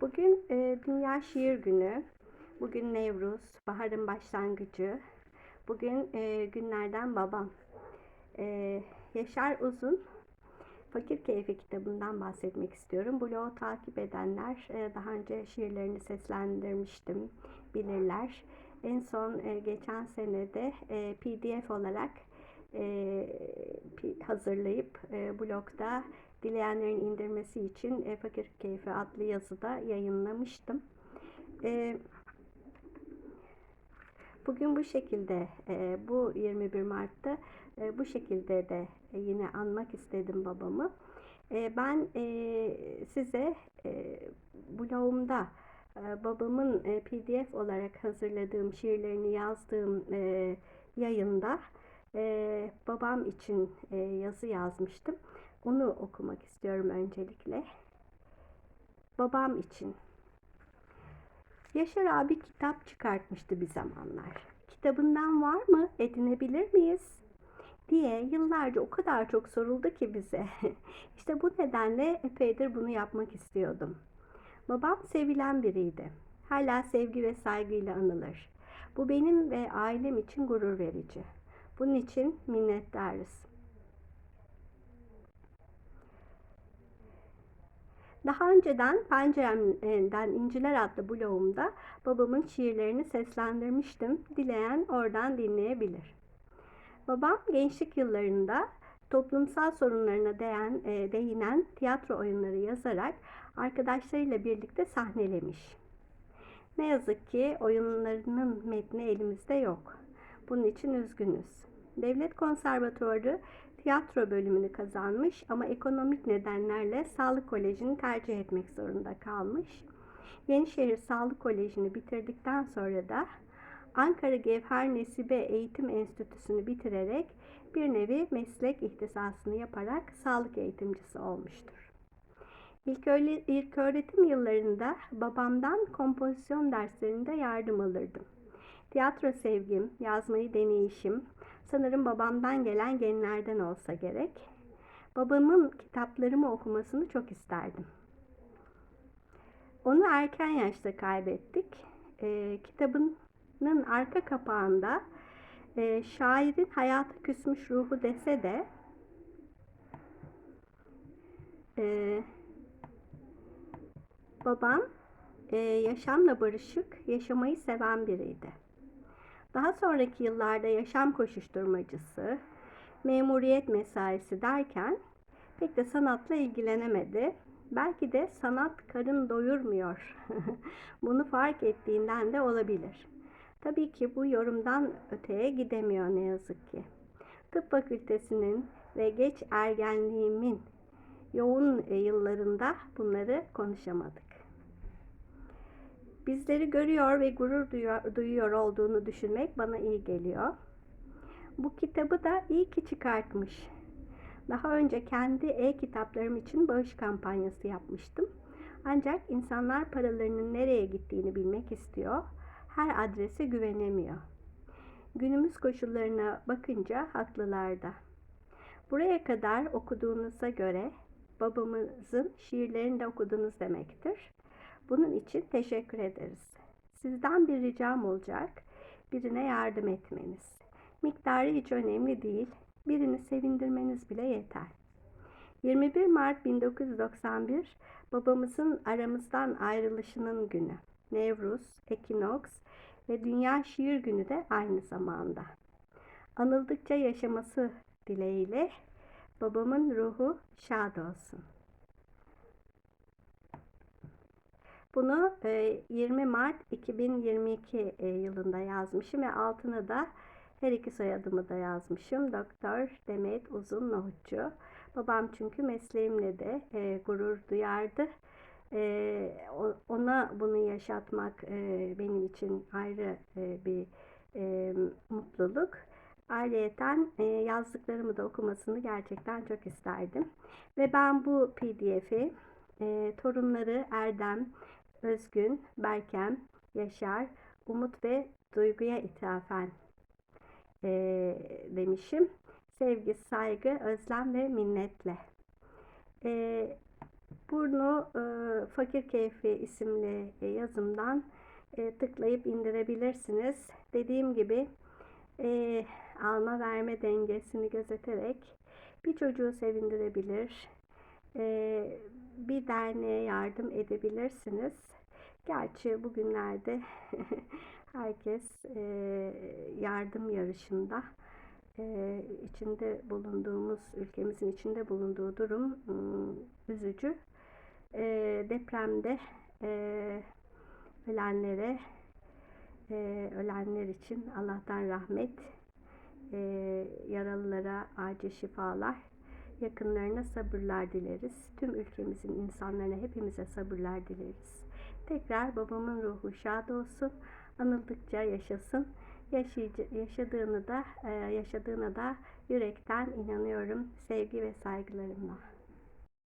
Bugün e, Dünya Şiir Günü. Bugün Nevruz, baharın başlangıcı. Bugün e, günlerden babam. E, Yaşar Uzun, Fakir Keyfi kitabından bahsetmek istiyorum. Blogu takip edenler e, daha önce şiirlerini seslendirmiştim, bilirler. En son e, geçen senede e, PDF olarak e, hazırlayıp e, blogda dileyenlerin indirmesi için e, Fakir Keyfi adlı yazıda yayınlamıştım. E, bugün bu şekilde, e, bu 21 Mart'ta e, bu şekilde de e, yine anmak istedim babamı. E, ben e, size e, blogumda e, babamın e, PDF olarak hazırladığım şiirlerini yazdığım e, yayında e, babam için e, yazı yazmıştım. Onu okumak istiyorum öncelikle. Babam için. Yaşar abi kitap çıkartmıştı bir zamanlar. Kitabından var mı? Edinebilir miyiz? diye yıllarca o kadar çok soruldu ki bize. İşte bu nedenle epeydir bunu yapmak istiyordum. Babam sevilen biriydi. Hala sevgi ve saygıyla anılır. Bu benim ve ailem için gurur verici. Bunun için minnettarız. Daha önceden Penceremden İnciler adlı blogumda babamın şiirlerini seslendirmiştim. Dileyen oradan dinleyebilir. Babam gençlik yıllarında toplumsal sorunlarına değen, e, değinen tiyatro oyunları yazarak arkadaşlarıyla birlikte sahnelemiş. Ne yazık ki oyunlarının metni elimizde yok. Bunun için üzgünüz. Devlet Konservatuarı tiyatro bölümünü kazanmış ama ekonomik nedenlerle Sağlık Koleji'ni tercih etmek zorunda kalmış. Yenişehir Sağlık Koleji'ni bitirdikten sonra da Ankara Gevher Nesibe Eğitim Enstitüsü'nü bitirerek bir nevi meslek ihtisasını yaparak sağlık eğitimcisi olmuştur. İlk, öğretim yıllarında babamdan kompozisyon derslerinde yardım alırdım. Tiyatro sevgim, yazmayı deneyişim, sanırım babamdan gelen genlerden olsa gerek. Babamın kitaplarımı okumasını çok isterdim. Onu erken yaşta kaybettik. E, kitabının arka kapağında e, şairin hayata küsmüş ruhu dese de e, babam e, yaşamla barışık, yaşamayı seven biriydi. Daha sonraki yıllarda yaşam koşuşturmacısı, memuriyet mesaisi derken pek de sanatla ilgilenemedi. Belki de sanat karın doyurmuyor. Bunu fark ettiğinden de olabilir. Tabii ki bu yorumdan öteye gidemiyor ne yazık ki. Tıp fakültesinin ve geç ergenliğimin yoğun yıllarında bunları konuşamadık. Bizleri görüyor ve gurur duyuyor, duyuyor olduğunu düşünmek bana iyi geliyor. Bu kitabı da iyi ki çıkartmış. Daha önce kendi e-kitaplarım için bağış kampanyası yapmıştım. Ancak insanlar paralarının nereye gittiğini bilmek istiyor. Her adrese güvenemiyor. Günümüz koşullarına bakınca haklılarda. Buraya kadar okuduğunuza göre babamızın şiirlerini de okudunuz demektir. Bunun için teşekkür ederiz. Sizden bir ricam olacak. Birine yardım etmeniz. Miktarı hiç önemli değil. Birini sevindirmeniz bile yeter. 21 Mart 1991 babamızın aramızdan ayrılışının günü. Nevruz, Ekinoks ve Dünya Şiir Günü de aynı zamanda. Anıldıkça yaşaması dileğiyle babamın ruhu şad olsun. Bunu 20 Mart 2022 yılında yazmışım ve altına da her iki soyadımı da yazmışım. Doktor Demet Uzun Nohutçu. Babam çünkü mesleğimle de e, gurur duyardı. E, ona bunu yaşatmak e, benim için ayrı e, bir e, mutluluk. Ayrıyeten e, yazdıklarımı da okumasını gerçekten çok isterdim. Ve ben bu pdf'i e, torunları Erdem, Özgün, Berkem, Yaşar, Umut ve Duygu'ya ithafen e, demişim. Sevgi, saygı, özlem ve minnetle. E, Burnu e, Fakir Keyfi isimli e, yazımdan e, tıklayıp indirebilirsiniz. Dediğim gibi e, alma verme dengesini gözeterek bir çocuğu sevindirebilir, e, bir derneğe yardım edebilirsiniz. Gerçi bugünlerde herkes e, yardım yarışında e, içinde bulunduğumuz ülkemizin içinde bulunduğu durum ım, üzücü. E, depremde ölenlere ölenler için Allah'tan rahmet, yaralılara acil şifalar, yakınlarına sabırlar dileriz. Tüm ülkemizin insanlarına hepimize sabırlar dileriz. Tekrar babamın ruhu şad olsun, anıldıkça yaşasın. Yaşayıcı, yaşadığını da e, yaşadığına da yürekten inanıyorum. Sevgi ve saygılarımla.